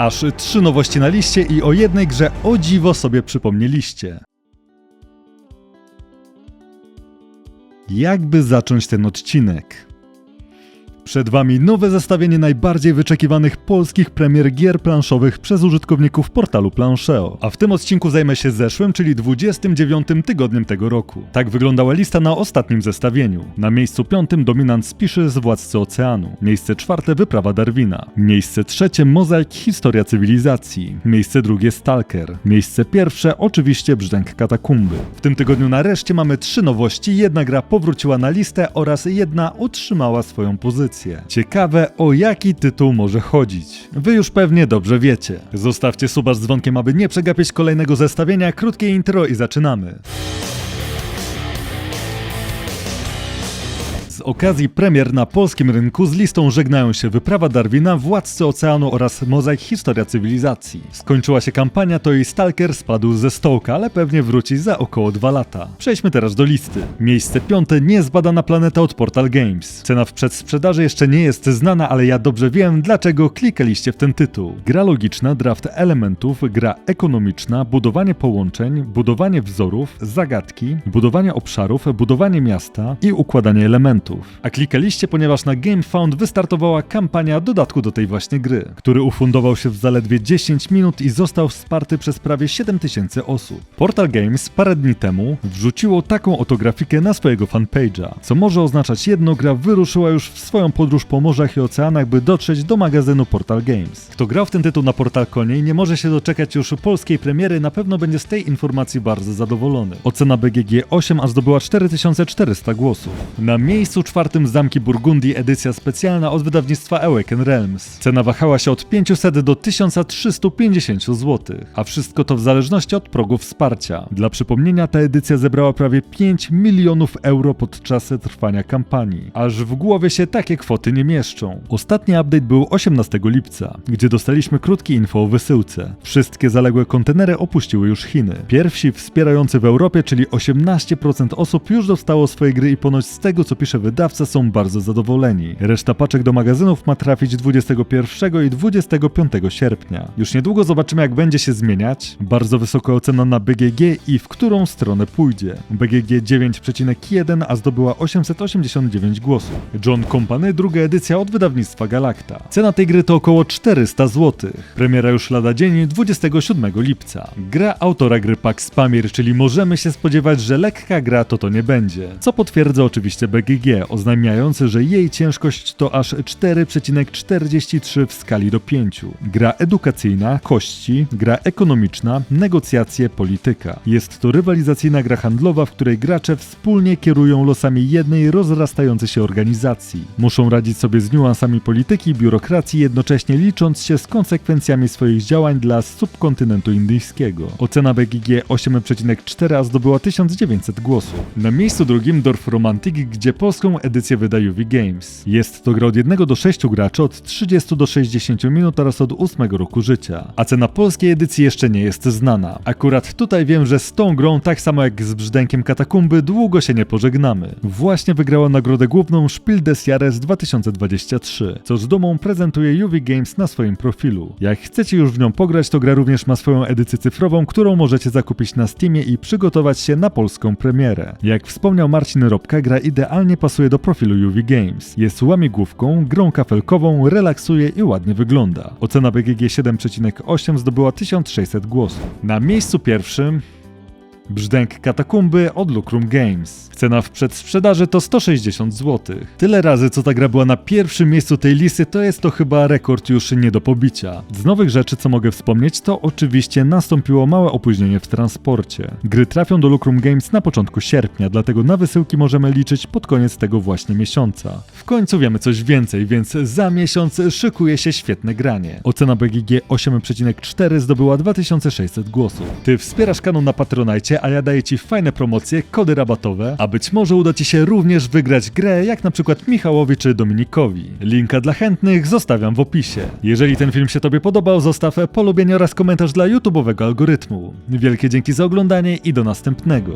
Aż trzy nowości na liście i o jednej grze o dziwo sobie przypomnieliście. Jakby zacząć ten odcinek? Przed Wami nowe zestawienie najbardziej wyczekiwanych polskich premier gier planszowych przez użytkowników portalu Plancheo. A w tym odcinku zajmę się zeszłym, czyli 29 tygodniem tego roku. Tak wyglądała lista na ostatnim zestawieniu. Na miejscu piątym dominant spiszy z Władcy Oceanu. Miejsce czwarte Wyprawa Darwina. Miejsce trzecie Mozaik Historia Cywilizacji. Miejsce drugie Stalker. Miejsce pierwsze oczywiście Brzdęk Katakumby. W tym tygodniu nareszcie mamy trzy nowości. Jedna gra powróciła na listę oraz jedna utrzymała swoją pozycję. Ciekawe o jaki tytuł może chodzić. Wy już pewnie dobrze wiecie. Zostawcie suba z dzwonkiem, aby nie przegapić kolejnego zestawienia. Krótkie intro i zaczynamy. Z okazji premier na polskim rynku z listą żegnają się Wyprawa Darwina, Władcy Oceanu oraz Mozaik Historia Cywilizacji. Skończyła się kampania, to i Stalker spadł ze stołka, ale pewnie wróci za około dwa lata. Przejdźmy teraz do listy. Miejsce piąte niezbadana planeta od Portal Games. Cena w przedsprzedaży jeszcze nie jest znana, ale ja dobrze wiem, dlaczego klikaliście w ten tytuł. Gra logiczna, draft elementów, gra ekonomiczna, budowanie połączeń, budowanie wzorów, zagadki, budowanie obszarów, budowanie miasta i układanie elementów. A klikaliście, ponieważ na GameFound wystartowała kampania dodatku do tej właśnie gry, który ufundował się w zaledwie 10 minut i został wsparty przez prawie 7000 osób. Portal Games parę dni temu wrzuciło taką oto grafikę na swojego fanpage'a, co może oznaczać jedno, gra wyruszyła już w swoją podróż po morzach i oceanach, by dotrzeć do magazynu Portal Games. Kto grał w ten tytuł na Portal Konie i nie może się doczekać już polskiej premiery, na pewno będzie z tej informacji bardzo zadowolony. Ocena BGG 8 a zdobyła 4400 głosów. Na miejscu czwartym Zamki Burgundii edycja specjalna od wydawnictwa Awaken Realms. Cena wahała się od 500 do 1350 zł, a wszystko to w zależności od progu wsparcia. Dla przypomnienia ta edycja zebrała prawie 5 milionów euro podczas trwania kampanii. Aż w głowie się takie kwoty nie mieszczą. Ostatni update był 18 lipca, gdzie dostaliśmy krótkie info o wysyłce. Wszystkie zaległe kontenery opuściły już Chiny. Pierwsi wspierający w Europie, czyli 18% osób już dostało swoje gry i ponoć z tego co pisze wydawca są bardzo zadowoleni. Reszta paczek do magazynów ma trafić 21 i 25 sierpnia. Już niedługo zobaczymy jak będzie się zmieniać. Bardzo wysoka ocena na BGG i w którą stronę pójdzie. BGG 9,1 a zdobyła 889 głosów. John Company druga edycja od wydawnictwa Galacta. Cena tej gry to około 400 zł. Premiera już lada dzień 27 lipca. Gra autora gry Pax Pamir, czyli możemy się spodziewać, że lekka gra to to nie będzie. Co potwierdza oczywiście BGG, oznajmiający, że jej ciężkość to aż 4,43 w skali do 5. Gra edukacyjna, kości, gra ekonomiczna, negocjacje, polityka. Jest to rywalizacyjna gra handlowa, w której gracze wspólnie kierują losami jednej rozrastającej się organizacji. Muszą radzić sobie z niuansami polityki biurokracji, jednocześnie licząc się z konsekwencjami swoich działań dla subkontynentu indyjskiego. Ocena BGG 8,4 a zdobyła 1900 głosów. Na miejscu drugim Dorf Romantic, gdzie polską edycję wyda UV Games. Jest to gra od 1 do 6 graczy od 30 do 60 minut oraz od 8 roku życia. A cena polskiej edycji jeszcze nie jest znana. Akurat tutaj wiem, że z tą grą, tak samo jak z Brzdękiem Katakumby, długo się nie pożegnamy. Właśnie wygrała nagrodę główną Spiel des Jahres 2023, co z dumą prezentuje UV Games na swoim profilu. Jak chcecie już w nią pograć, to gra również ma swoją edycję cyfrową, którą możecie zakupić na Steamie i przygotować się na polską premierę. Jak wspomniał Marcin Robka, gra idealnie pasuje do profilu UV Games. Jest łamigłówką, grą kafelkową, relaksuje i ładnie wygląda. Ocena BGG 7,8 zdobyła 1600 głosów. Na miejscu pierwszym Brzdęk Katakumby od Lucrum Games. Cena w przedsprzedaży to 160 zł. Tyle razy co ta gra była na pierwszym miejscu tej listy, to jest to chyba rekord już nie do pobicia. Z nowych rzeczy co mogę wspomnieć to oczywiście nastąpiło małe opóźnienie w transporcie. Gry trafią do Lucrum Games na początku sierpnia, dlatego na wysyłki możemy liczyć pod koniec tego właśnie miesiąca. W końcu wiemy coś więcej, więc za miesiąc szykuje się świetne granie. Ocena BGG 8,4 zdobyła 2600 głosów. Ty wspierasz kanał na Patronite, a ja daję Ci fajne promocje, kody rabatowe, a być może uda Ci się również wygrać grę, jak na przykład Michałowi czy Dominikowi. Linka dla chętnych zostawiam w opisie. Jeżeli ten film się Tobie podobał, zostaw polubienie oraz komentarz dla YouTube'owego algorytmu. Wielkie dzięki za oglądanie i do następnego.